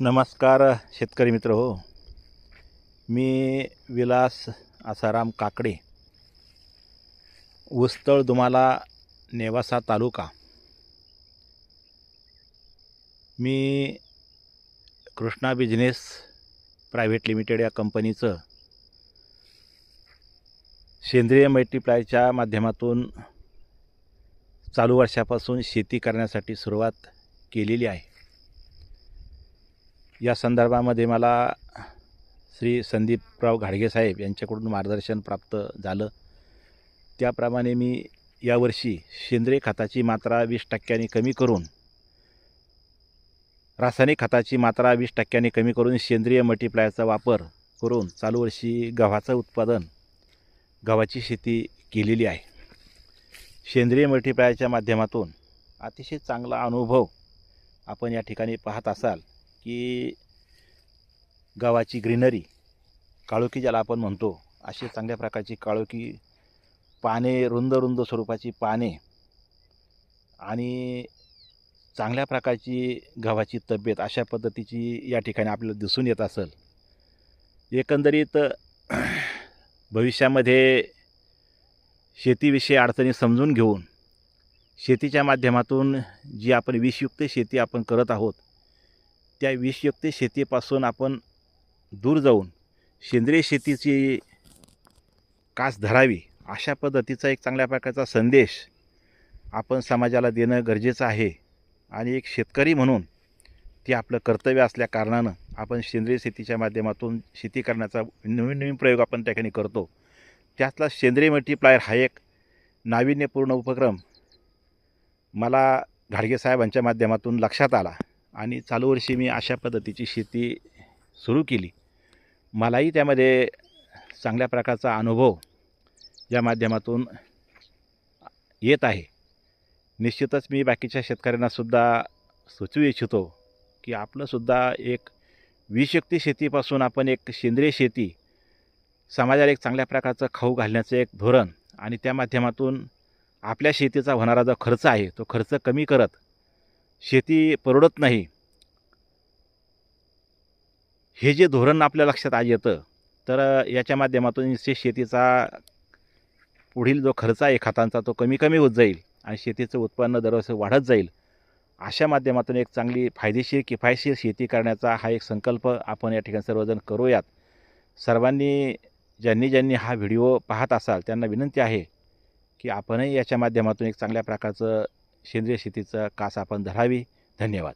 नमस्कार शेतकरी मित्र हो. मी विलास आसाराम काकडे. उस्तळ दुमाला नेवासा तालुका. मी कृष्णा बिझनेस प्रायव्हेट लिमिटेड या कंपनीचं सेंद्रिय मल्टीप्लायच्या माध्यमातून चालू वर्षापासून शेती करण्यासाठी सुरुवात केलेली आहे. या संदर्भामध्ये मला श्री संदीपराव घाडगे साहेब यांच्याकडून मार्गदर्शन प्राप्त झालं. त्याप्रमाणे मी यावर्षी सेंद्रिय खताची मात्रा वीस टक्क्यांनी कमी करून रासायनिक खताची मात्रा वीस टक्क्यांनी कमी करून सेंद्रिय मल्टीप्लायरचा वापर करून चालू वर्षी गव्हाचं उत्पादन गव्हाची शेती केलेली आहे. सेंद्रिय मल्टीप्लायरच्या माध्यमातून अतिशय चांगला अनुभव आपण या ठिकाणी पाहत असाल. की गव्हाची ग्रीनरी काळोखी ज्याला आपण म्हणतो अशी चांगल्या प्रकारची काळोखी पाने रुंद रुंद स्वरूपाची पाने आणि चांगल्या प्रकारची गव्हाची तब्येत अशा पद्धतीची या ठिकाणी आपल्याला दिसून येत असेल. एकंदरीत भविष्यामध्ये शेतीविषयी अडचणी समजून घेऊन शेतीच्या माध्यमातून जी आपण विषयुक्त शेती आपण करत आहोत त्या विषयुक्त शेतीपासून आपण दूर जाऊन सेंद्रिय शेतीची कास धरावी अशा पद्धतीचा एक चांगल्या प्रकारचा संदेश आपण समाजाला देणं गरजेचं आहे. आणि एक शेतकरी म्हणून ते आपलं कर्तव्य असल्या कारणानं आपण सेंद्रिय शेतीच्या माध्यमातून शेती करण्याचा नवीन नवीन प्रयोग आपण त्या ठिकाणी करतो. त्यातला सेंद्रिय मल्टीप्लायर हा एक नाविन्यपूर्ण उपक्रम मला घाडगे साहेबांच्या माध्यमातून लक्षात आला. आणि चालू वर्षी मी अशा पद्धतीची शेती सुरू केली. मलाही त्यामध्ये चांगल्या प्रकारचा अनुभव या माध्यमातून येत आहे. निश्चितच मी बाकीच्या शेतकऱ्यांनासुद्धा सुचवू इच्छितो की आपलंसुद्धा एक विषयुक्ती शेतीपासून आपण एक सेंद्रिय शेती समाजाला एक चांगल्या प्रकारचं खाऊ घालण्याचं एक धोरण आणि त्या माध्यमातून आपल्या शेतीचा होणारा जो खर्च आहे तो खर्च कमी करत शेती परवडत नाही. हे जे धोरण आपल्या लक्षात आज येतं तर याच्या माध्यमातून शे शेतीचा पुढील जो खर्च आहे खतांचा तो कमी कमी होत जाईल आणि शेतीचं उत्पन्न दरवर्षी वाढत जाईल अशा माध्यमातून एक चांगली फायदेशीर किफायतशीर शेती करण्याचा हा एक संकल्प आपण या ठिकाणी सर्वजण करूयात. सर्वांनी ज्यांनी ज्यांनी हा व्हिडिओ पाहत असाल त्यांना विनंती आहे की आपणही याच्या माध्यमातून एक चांगल्या प्रकारचं सेंद्रिय शेतीचा कास आपण धरावी. धन्यवाद.